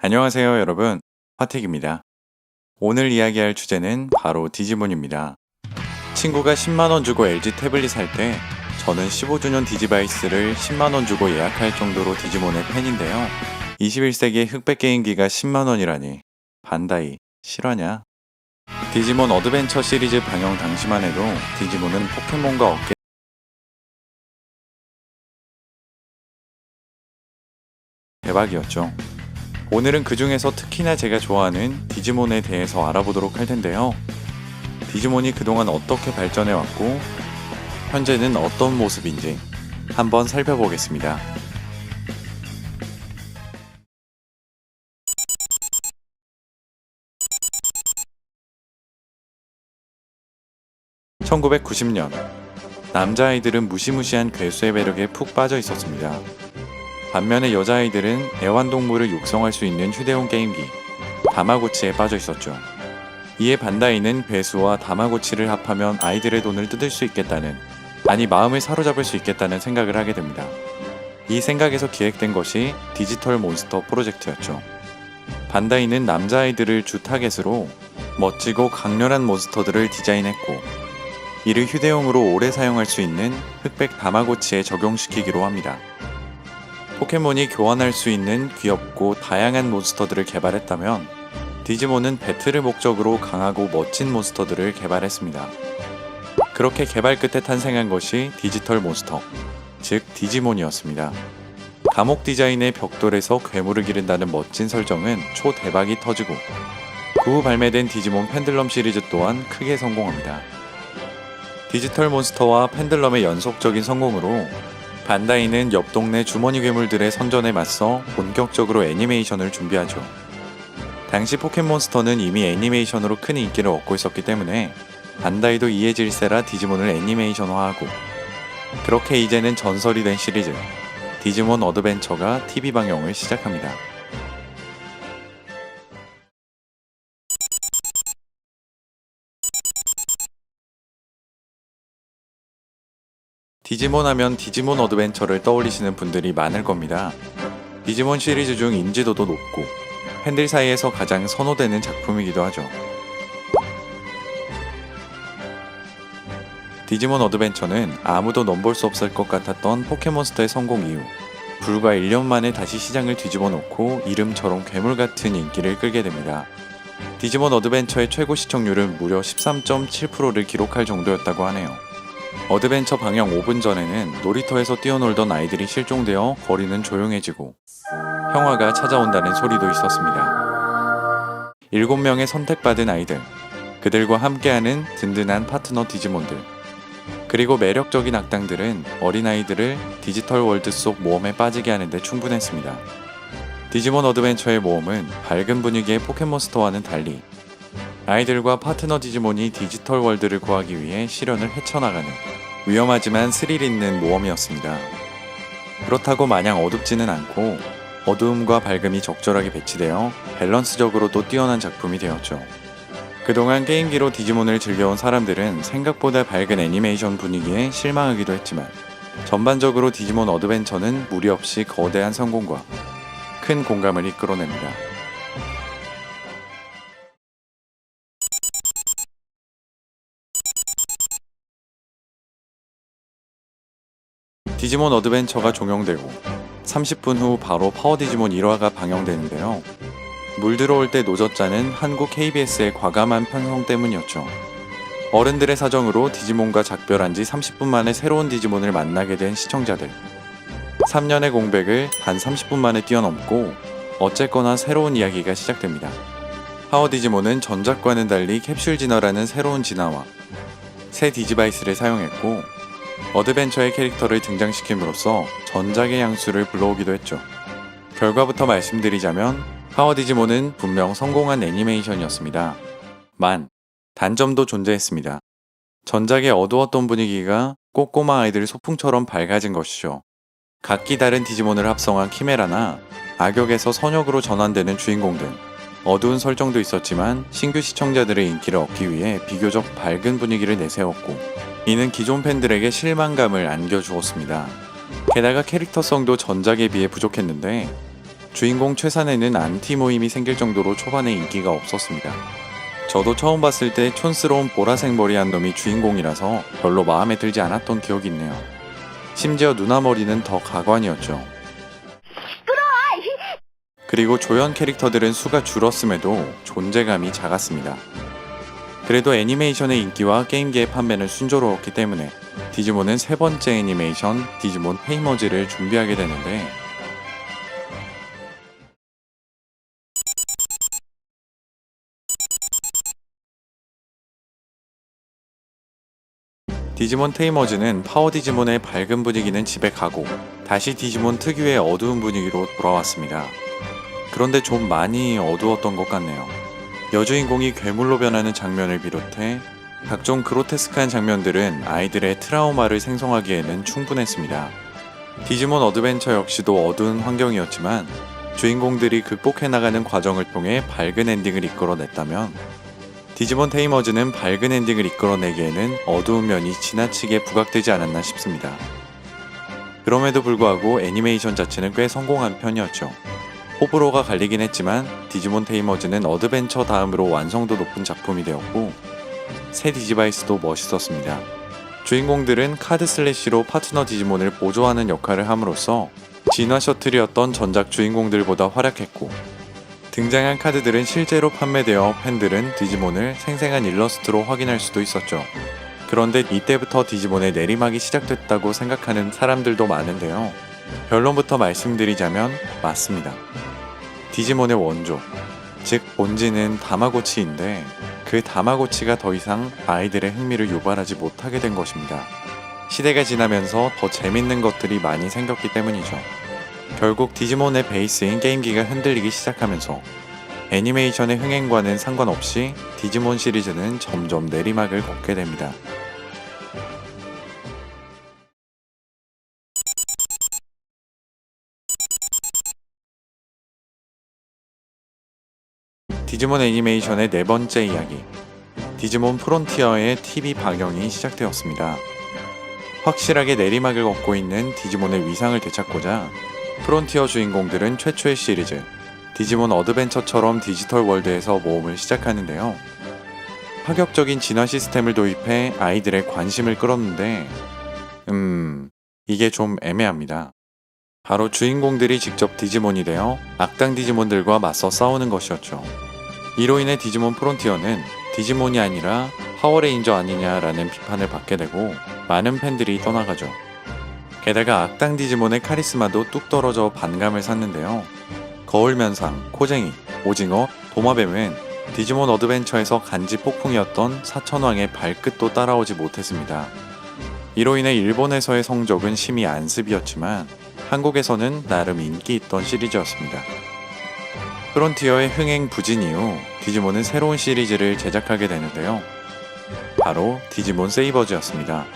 안녕하세요, 여러분. 화택입니다. 오늘 이야기할 주제는 바로 디지몬입니다. 친구가 10만원 주고 LG 태블릿 살 때 저는 15주년 디지바이스를 10만원 주고 예약할 정도로 디지몬의 팬인데요. 21세기의 흑백 게임기가 10만원이라니. 반다이, 실화냐? 디지몬 어드벤처 시리즈 방영 당시만 해도 디지몬은 포켓몬과 어깨 대박이었죠. 오늘은 그 중에서 특히나 제가 좋아하는 디지몬에 대해서 알아보도록 할 텐데요. 디지몬이 그동안 어떻게 발전해 왔고, 현재는 어떤 모습인지 한번 살펴보겠습니다. (1990년) 남자아이들은 무시무시한 괴수의 매력에 푹 빠져 있었습니다. 반면에 여자아이들은 애완동물을 육성할 수 있는 휴대용 게임기 다마고치에 빠져 있었죠. 이에 반다이는 괴수와 다마고치를 합하면 아이들의 돈을 뜯을 수 있겠다는 아니 마음을 사로잡을 수 있겠다는 생각을 하게 됩니다. 이 생각에서 기획된 것이 디지털 몬스터 프로젝트였죠. 반다이는 남자아이들을 주 타겟으로 멋지고 강렬한 몬스터들을 디자인했고 이를 휴대용으로 오래 사용할 수 있는 흑백 다마고치에 적용시키기로 합니다. 포켓몬이 교환할 수 있는 귀엽고 다양한 몬스터들을 개발했다면 디지몬은 배틀을 목적으로 강하고 멋진 몬스터들을 개발했습니다. 그렇게 개발 끝에 탄생한 것이 디지털 몬스터, 즉 디지몬이었습니다. 감옥 디자인의 벽돌에서 괴물을 기른다는 멋진 설정은 초대박이 터지고 그 후 발매된 디지몬 펜들럼 시리즈 또한 크게 성공합니다. 디지털 몬스터와 펜들럼의 연속적인 성공으로 반다이는 옆 동네 주머니 괴물들의 선전에 맞서 본격적으로 애니메이션을 준비하죠. 당시 포켓몬스터는 이미 애니메이션으로 큰 인기를 얻고 있었기 때문에 반다이도 이에 질세라 디지몬을 애니메이션화하고 그렇게 이제는 전설이 된 시리즈 디지몬 어드벤처가 TV 방영을 시작합니다. 디지몬 하면 디지몬 어드벤처를 떠올리시는 분들이 많을 겁니다. 디지몬 시리즈 중 인지도도 높고 팬들 사이에서 가장 선호되는 작품이기도 하죠. 디지몬 어드벤처는 아무도 넘볼 수 없을 것 같았던 포켓몬스터의 성공 이후 불과 1년 만에 다시 시장을 뒤집어 놓고 이름처럼 괴물 같은 인기를 끌게 됩니다. 디지몬 어드벤처의 최고 시청률은 무려 13.7%를 기록할 정도였다고 하네요. 어드벤처 방영 5분 전에는 놀이터에서 뛰어놀던 아이들이 실종되어 거리는 조용해지고 형아가 찾아온다는 소리도 있었습니다. 7명의 선택받은 아이들, 그들과 함께하는 든든한 파트너 디지몬들, 그리고 매력적인 악당들은 어린아이들을 디지털 월드 속 모험에 빠지게 하는데 충분했습니다. 디지몬 어드벤처의 모험은 밝은 분위기의 포켓몬스터와는 달리 아이들과 파트너 디지몬이 디지털 월드를 구하기 위해 시련을 헤쳐나가는 위험하지만 스릴 있는 모험이었습니다. 그렇다고 마냥 어둡지는 않고 어두움과 밝음이 적절하게 배치되어 밸런스적으로도 뛰어난 작품이 되었죠. 그동안 게임기로 디지몬을 즐겨온 사람들은 생각보다 밝은 애니메이션 분위기에 실망하기도 했지만 전반적으로 디지몬 어드벤처는 무리 없이 거대한 성공과 큰 공감을 이끌어냅니다. 디지몬 어드벤처가 종영되고 30분 후 바로 파워 디지몬 1화가 방영되는데요. 물 들어올 때 노젓자는 한국 KBS의 과감한 편성 때문이었죠. 어른들의 사정으로 디지몬과 작별한 지 30분 만에 새로운 디지몬을 만나게 된 시청자들. 3년의 공백을 단 30분 만에 뛰어넘고 어쨌거나 새로운 이야기가 시작됩니다. 파워 디지몬은 전작과는 달리 캡슐 진화라는 새로운 진화와 새 디지바이스를 사용했고 어드벤처의 캐릭터를 등장시킴으로써 전작의 향수를 불러오기도 했죠. 결과부터 말씀드리자면 파워 디지몬은 분명 성공한 애니메이션이었습니다. 만, 단점도 존재했습니다. 전작의 어두웠던 분위기가 꼬꼬마 아이들 소풍처럼 밝아진 것이죠. 각기 다른 디지몬을 합성한 키메라나 악역에서 선역으로 전환되는 주인공 등 어두운 설정도 있었지만 신규 시청자들의 인기를 얻기 위해 비교적 밝은 분위기를 내세웠고 이는 기존 팬들에게 실망감을 안겨주었습니다. 게다가 캐릭터성도 전작에 비해 부족했는데 주인공 최산에는 안티 모임이 생길 정도로 초반에 인기가 없었습니다. 저도 처음 봤을 때 촌스러운 보라색 머리한 놈이 주인공이라서 별로 마음에 들지 않았던 기억이 있네요. 심지어 누나 머리는 더 가관이었죠. 그리고 조연 캐릭터들은 수가 줄었음에도 존재감이 작았습니다. 그래도 애니메이션의 인기와 게임기의 판매는 순조로웠기 때문에 디지몬은 세 번째 애니메이션 디지몬 페이머즈를 준비하게 되는데 디지몬 테이머즈는 파워 디지몬의 밝은 분위기는 집에 가고 다시 디지몬 특유의 어두운 분위기로 돌아왔습니다. 그런데 좀 많이 어두웠던 것 같네요. 여주인공이 괴물로 변하는 장면을 비롯해 각종 그로테스크한 장면들은 아이들의 트라우마를 생성하기에는 충분했습니다. 디지몬 어드벤처 역시도 어두운 환경이었지만 주인공들이 극복해 나가는 과정을 통해 밝은 엔딩을 이끌어냈다면 디지몬 테이머즈는 밝은 엔딩을 이끌어내기에는 어두운 면이 지나치게 부각되지 않았나 싶습니다. 그럼에도 불구하고 애니메이션 자체는 꽤 성공한 편이었죠. 호불호가 갈리긴 했지만 디지몬 테이머즈는 어드벤처 다음으로 완성도 높은 작품이 되었고 새 디지바이스도 멋있었습니다. 주인공들은 카드 슬래시로 파트너 디지몬을 보조하는 역할을 함으로써 진화 셔틀이었던 전작 주인공들보다 활약했고 등장한 카드들은 실제로 판매되어 팬들은 디지몬을 생생한 일러스트로 확인할 수도 있었죠. 그런데 이때부터 디지몬의 내리막이 시작됐다고 생각하는 사람들도 많은데요. 결론부터 말씀드리자면 맞습니다. 디지몬의 원조, 즉 본질은 다마고치인데 그 다마고치가 더 이상 아이들의 흥미를 유발하지 못하게 된 것입니다. 시대가 지나면서 더 재밌는 것들이 많이 생겼기 때문이죠. 결국 디지몬의 베이스인 게임기가 흔들리기 시작하면서 애니메이션의 흥행과는 상관없이 디지몬 시리즈는 점점 내리막을 걷게 됩니다. 디지몬 애니메이션의 네 번째 이야기 디지몬 프론티어의 TV 방영이 시작되었습니다. 확실하게 내리막을 걷고 있는 디지몬의 위상을 되찾고자 프론티어 주인공들은 최초의 시리즈 디지몬 어드벤처처럼 디지털 월드에서 모험을 시작하는데요. 파격적인 진화 시스템을 도입해 아이들의 관심을 끌었는데, 음, 이게 좀 애매합니다. 바로 주인공들이 직접 디지몬이 되어 악당 디지몬들과 맞서 싸우는 것이었죠. 이로 인해 디지몬 프론티어는 디지몬이 아니라 파워레인저 아니냐라는 비판을 받게 되고 많은 팬들이 떠나가죠. 게다가 악당 디지몬의 카리스마도 뚝 떨어져 반감을 샀는데요. 거울면상, 코쟁이, 오징어, 도마뱀은 디지몬 어드벤처에서 간지 폭풍이었던 사천왕의 발끝도 따라오지 못했습니다. 이로 인해 일본에서의 성적은 심히 안습이었지만 한국에서는 나름 인기 있던 시리즈였습니다. 프론티어의 흥행 부진 이후 디지몬은 새로운 시리즈를 제작하게 되는데요. 바로 디지몬 세이버즈였습니다.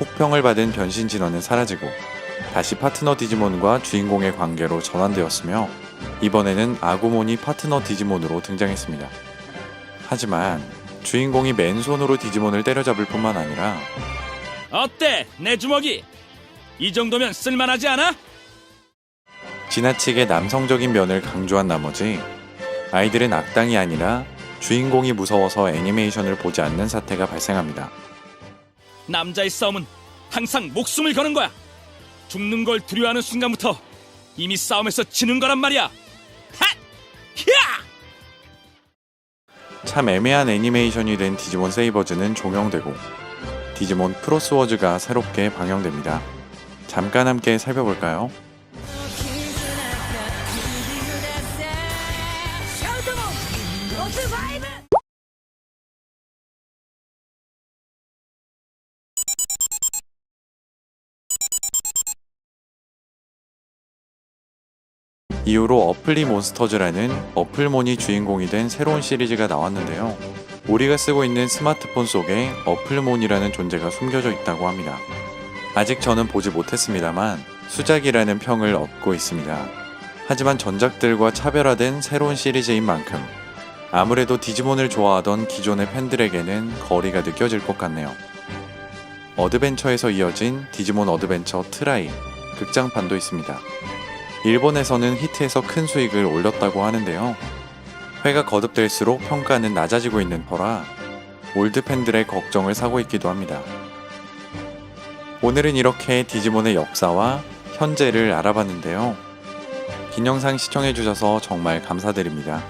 혹평을 받은 변신 진화는 사라지고 다시 파트너 디지몬과 주인공의 관계로 전환되었으며 이번에는 아구몬이 파트너 디지몬으로 등장했습니다. 하지만 주인공이 맨손으로 디지몬을 때려잡을 뿐만 아니라 어때 내 주먹이 이 정도면 쓸만하지 않아? 지나치게 남성적인 면을 강조한 나머지 아이들은 악당이 아니라 주인공이 무서워서 애니메이션을 보지 않는 사태가 발생합니다. 남자의 싸움은 항상 목숨을 거는 거야. 죽는 걸 두려워하는 순간부터 이미 싸움에서 지는 거란 말이야. 핫! 히야! 참 애매한 애니메이션이 된 디지몬 세이버즈는 종영되고 디지몬 크로스워즈가 새롭게 방영됩니다. 잠깐 함께 살펴볼까요? 이후로 어플리 몬스터즈라는 어플몬이 주인공이 된 새로운 시리즈가 나왔는데요. 우리가 쓰고 있는 스마트폰 속에 어플몬이라는 존재가 숨겨져 있다고 합니다. 아직 저는 보지 못했습니다만 수작이라는 평을 얻고 있습니다. 하지만 전작들과 차별화된 새로운 시리즈인 만큼 아무래도 디지몬을 좋아하던 기존의 팬들에게는 거리가 느껴질 것 같네요. 어드벤처에서 이어진 디지몬 어드벤처 트라이 극장판도 있습니다. 일본에서는 히트에서 큰 수익을 올렸다고 하는데요. 회가 거듭될수록 평가는 낮아지고 있는 터라 올드 팬들의 걱정을 사고 있기도 합니다. 오늘은 이렇게 디지몬의 역사와 현재를 알아봤는데요. 긴 영상 시청해주셔서 정말 감사드립니다.